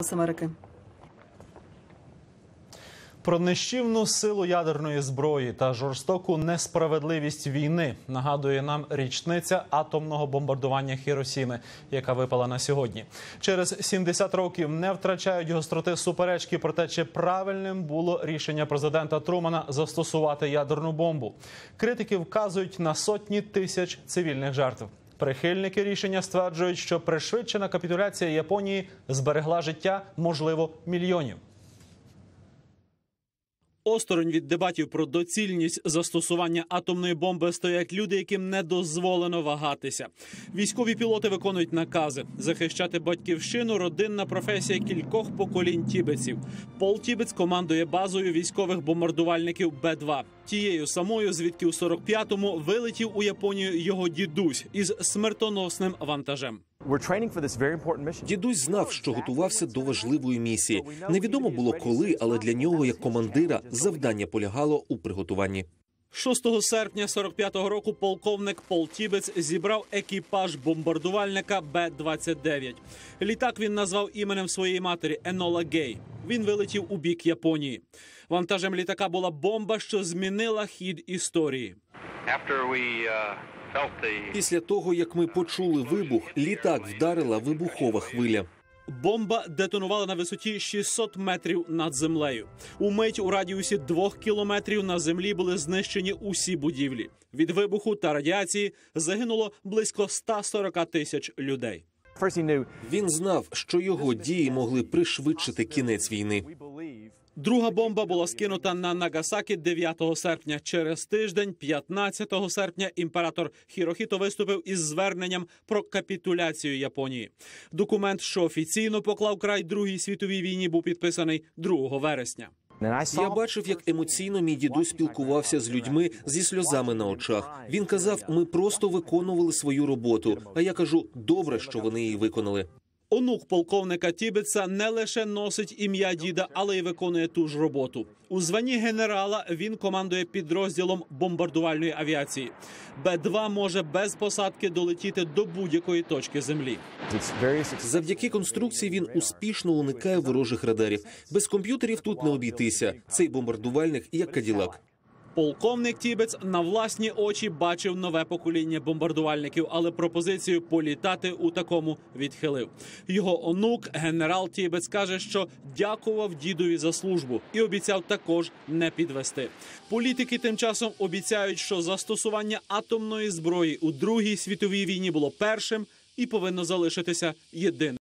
з Америки. Про нищівну силу ядерної зброї та жорстоку несправедливість війни нагадує нам річниця атомного бомбардування Хіросіми, яка випала на сьогодні. Через 70 років не втрачають гостроти суперечки про те, чи правильним було рішення президента Трумана застосувати ядерну бомбу. Критики вказують на сотні тисяч цивільних жертв. Прихильники рішення стверджують, що пришвидшена капітуляція Японії зберегла життя, можливо, мільйонів. Осторонь від дебатів про доцільність застосування атомної бомби стоять люди, яким не дозволено вагатися. Військові пілоти виконують накази захищати батьківщину. Родинна професія кількох поколінь тібетців. Пол Тібетс командує базою військових бомбардувальників Б-2. Тією самою, звідки у 45-му вилетів у Японію його дідусь із смертоносним вантажем. We're training for this very important mission. Дідусь знав, що готувався до важливої місії. Невідомо було коли, але для нього, як командира, завдання полягало у приготуванні. 6 серпня 45-го року полковник Пол Тібец зібрав екіпаж бомбардувальника Б-29. Літак він назвав іменем своєї матері Енола Гей. Він вилетів у бік Японії. Вантажем літака була бомба, що змінила хід історії. Після того, як ми почули вибух, літак вдарила вибухова хвиля. Бомба детонувала на висоті 600 метрів над землею. Умить у радіусі двох кілометрів на землі були знищені усі будівлі. Від вибуху та радіації загинуло близько 140 тисяч людей. Він знав, що його дії могли пришвидшити кінець війни. Друга бомба була скинута на Нагасакі 9 серпня. Через тиждень, 15 серпня, імператор Хірохіто виступив із зверненням про капітуляцію Японії. Документ, що офіційно поклав край Другій світовій війні, був підписаний 2 вересня. Я бачив, як емоційно мій дідусь спілкувався з людьми зі сльозами на очах. Він казав: ми просто виконували свою роботу. А я кажу, добре, що вони її виконали. Онук полковника Тібетса не лише носить ім'я діда, але й виконує ту ж роботу. У званні генерала він командує підрозділом бомбардувальної авіації. Б-2 може без посадки долетіти до будь-якої точки землі. Завдяки конструкції він успішно уникає ворожих радарів. Без комп'ютерів тут не обійтися. Цей бомбардувальник як каділак. Полковник Тібец на власні очі бачив нове покоління бомбардувальників, але пропозицію політати у такому відхилив. Його онук, генерал Тібец, каже, що дякував дідові за службу і обіцяв також не підвести. Політики тим часом обіцяють, що застосування атомної зброї у Другій світовій війні було першим і повинно залишитися єдиним.